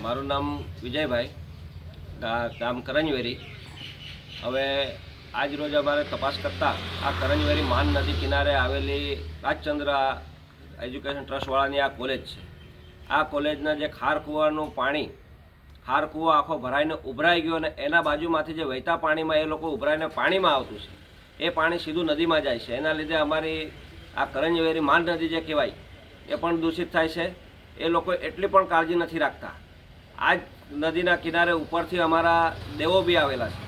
નામ વિજયભાઈ. ગામ કરંજવેરી હવે આજ રોજ અમારે તપાસ કરતા આ કરંજવેરી માન નદી કિનારે આવેલી રાજચંદ્ર એજ્યુકેશન ટ્રસ્ટવાળાની આ કોલેજ છે. આ કોલેજના જે ખાર કૂવાનું પાણી, ખાર કૂવો આખો ભરાઈને ઉભરાઈ ગયો અને એના બાજુમાંથી જે વહેતા પાણીમાં એ લોકો ઉભરાઈને પાણીમાં આવતું છે. એ પાણી સીધું નદીમાં જાય છે. એના લીધે અમારી આ કરંજવેરી માન નદી જે કહેવાય, એ પણ દૂષિત થાય છે. એ લોકો એટલી પણ કાળજી નથી રાખતા. આ જ નદીના કિનારે ઉપરથી અમારા દેવો બી આવેલા છે.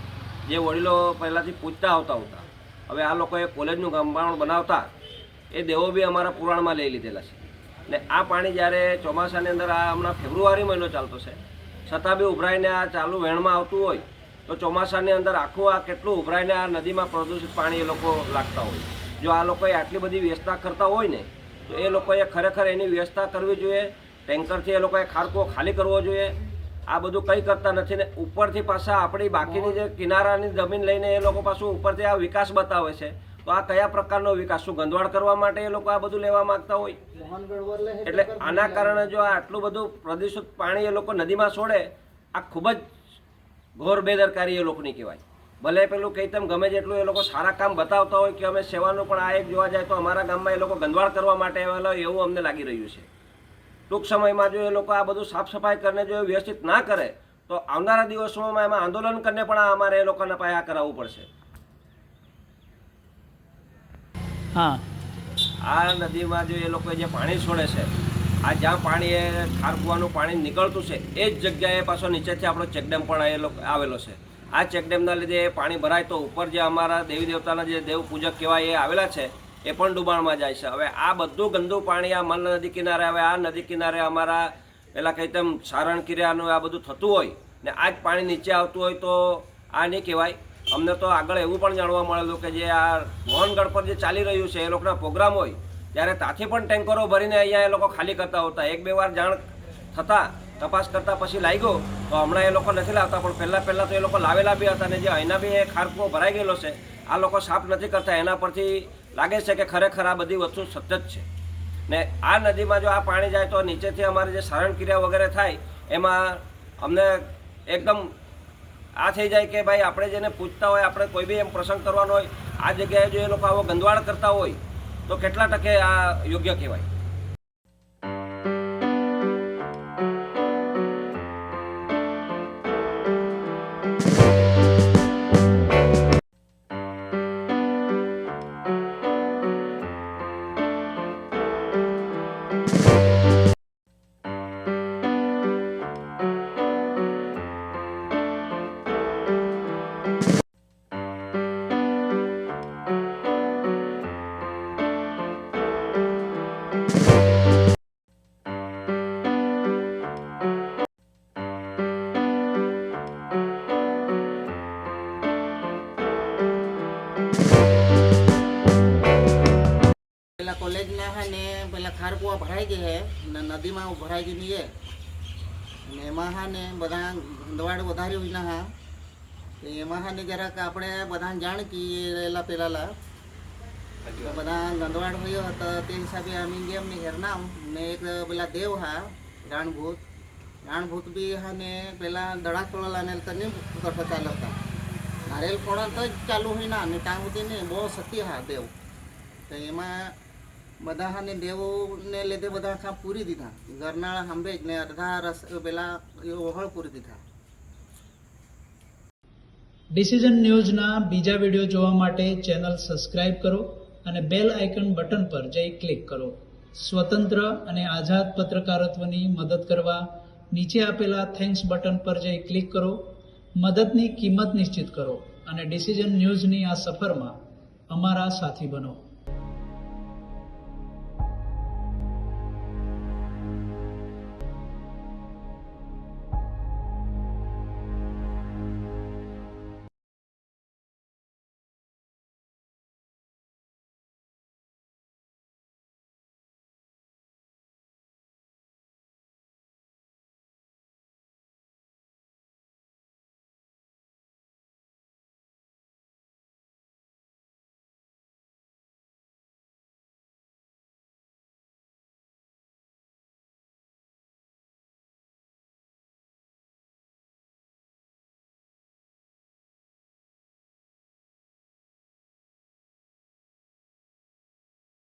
જે વડીલો પહેલાંથી પૂજતા આવતા હતા હવે આ લોકોએ કોલેજનું કમ્પાઉન્ડ બનાવતા એ દેવો બી અમારા પુરાણમાં લઈ લીધેલા છે. ને આ પાણી જ્યારે ચોમાસાની અંદર આ હમણાં ફેબ્રુઆરી મહિનો ચાલતો છે, છતાં બી ઉભરાઈને આ ચાલુ વહેણમાં આવતું હોય, તો ચોમાસાની અંદર આખું આ કેટલું ઉભરાઈને આ નદીમાં પ્રદૂષિત પાણી એ લોકો લાગતા હોય. જો આ લોકોએ આટલી બધી વ્યવસ્થા કરતા હોય ને, તો એ લોકોએ ખરેખર એની વ્યવસ્થા કરવી જોઈએ ટેન્કરથી એ લોકોએ ખાડકો ખાલી કરવો જોઈએ. આ બધું કંઈ કરતા નથી ને ઉપરથી પાછા આપણી બાકીની જે કિનારાની જમીન લઈને એ લોકો પાછું ઉપરથી આ વિકાસ બતાવે છે. તો આ કયા પ્રકારનો વિકાસ? શું ગંધવાડ કરવા માટે એ લોકો આ બધું લેવા માંગતા હોય? એટલે આના કારણે જો આ આટલું બધું પ્રદૂષિત પાણી એ લોકો નદીમાં છોડે આ ખૂબ જ ઘોર બેદરકારી એ લોકોની કહેવાય. ભલે પેલું કહી તેમ ગમે જેટલું એ લોકો સારા કામ બતાવતા હોય કે અમે સેવાનું પણ આ એક જોવા જાય તો અમારા ગામમાં એ લોકો ગંધવાડ કરવા માટે આવેલા હોય એવું અમને લાગી રહ્યું છે. ટૂંક સમયમાં જો એ લોકો આ બધું સાફ સફાઈ કરીને જો વ્યવસ્થિત ના કરે તો આવનારા દિવસોમાં એમાં આંદોલન કરીને પણ અમારે એ લોકોને પાયા કરાવવું પડશે. હા. આ નદીમાં જો એ લોકો જે પાણી છોડે છે આ જ્યાં પાણી એ ખારકુવાનું પાણી નીકળતું છે એ જ જગ્યાએ પાછો નીચેથી આપણો ચેકડેમ પણ એ લોકો આવેલો છે. આ ચેકડેમના લીધે એ પાણી ભરાય તો ઉપર જે અમારા દેવી દેવતાના જે દેવ પૂજક કહેવાય એ આવેલા છે એ પણ ડુબાણમાં જાય છે. હવે આ બધું ગંદુ પાણી આ મલ નદી કિનારે, હવે આ નદી કિનારે અમારા પેલા કંઈ તેમ સારણ કિર્યાનું આ બધું થતું હોય ને આ જ પાણી નીચે આવતું હોય તો આ નહીં કહેવાય. અમને તો આગળ એવું પણ જાણવા મળેલું કે જે આ મોહનગઢ પર જે ચાલી રહ્યું છે એ લોકોના પ્રોગ્રામ હોય, ત્યારે ત્યાંથી પણ ટેન્કરો ભરીને અહીંયા એ લોકો ખાલી કરતા હોતા. એક બે વાર જાણ થતાં, તપાસ કરતાં પછી લાગ્યો, તો હમણાં એ લોકો નથી લાવતા, પણ પહેલાં પહેલાં તો એ લોકો લાવેલા બી હતા ને જે અહીંના બી એ ખારકો ભરાઈ ગયેલો છે, આ લોકો સાફ નથી કરતા. એના પરથી લાગે છે કે ખરેખર આ બધી વસ્તુ સત્ય જ છે. ને આ નદીમાં જો આ પાણી જાય તો નીચેથી અમારે જે સારણ ક્રિયા વગેરે થાય, એમાં અમને એકદમ આ થઈ જાય કે ભાઈ આપણે જેને પૂછતા હોય, આપણે કોઈ બી એમ પ્રસંગ કરવાનો હોય, આ જગ્યાએ જો એ લોકો આવો ગંદવાડ કરતા હોય, તો કેટલા ટકે આ યોગ્ય કહેવાય? પેલા ખારકુવા ભરાઈ ગઈ હે, ને નદીમાં ભરાઈ ગઈ નહીં ને એમાં હા ને બધા ગંદવાડ વધારી હોય ના હા એમાં હા ને જરાક આપણે બધા જાણ કી રહેલા પેલાલા. બધા ગંદવાડ હોય તો તે હિસાબે અમે ગેમ ને હેરનામ ને એક પેલા દેવ હા, રાણભૂત. રાણભૂત બી હા ને પેલા દડા તોડેલા ને તને કરતા ચાલતા નારેલ ફોડા તો ચાલુ હોય ના, ને ત્યાં સુધી ને બહુ સતી હા દેવ. તો એમાં બધા હાને દેવોને લીધે બધા આખા પૂરી દીધા. ગરનાળા સાંભળે જ ને અડધા રસ, પેલા ઓહળ પૂરી દીધા. ડિસિઝન ન્યૂઝના બીજા વીડિયો જોવા માટે ચેનલ સબસ્ક્રાઇબ કરો અને બેલ આઇકન બટન પર જઈ ક્લિક કરો. સ્વતંત્ર અને આઝાદ પત્રકારત્વની મદદ કરવા નીચે આપેલા થેન્ક્સ બટન પર જઈ ક્લિક કરો. મદદની કિંમત નિશ્ચિત કરો અને ડિસિઝન ન્યૂઝની આ સફરમાં અમારા સાથી બનો.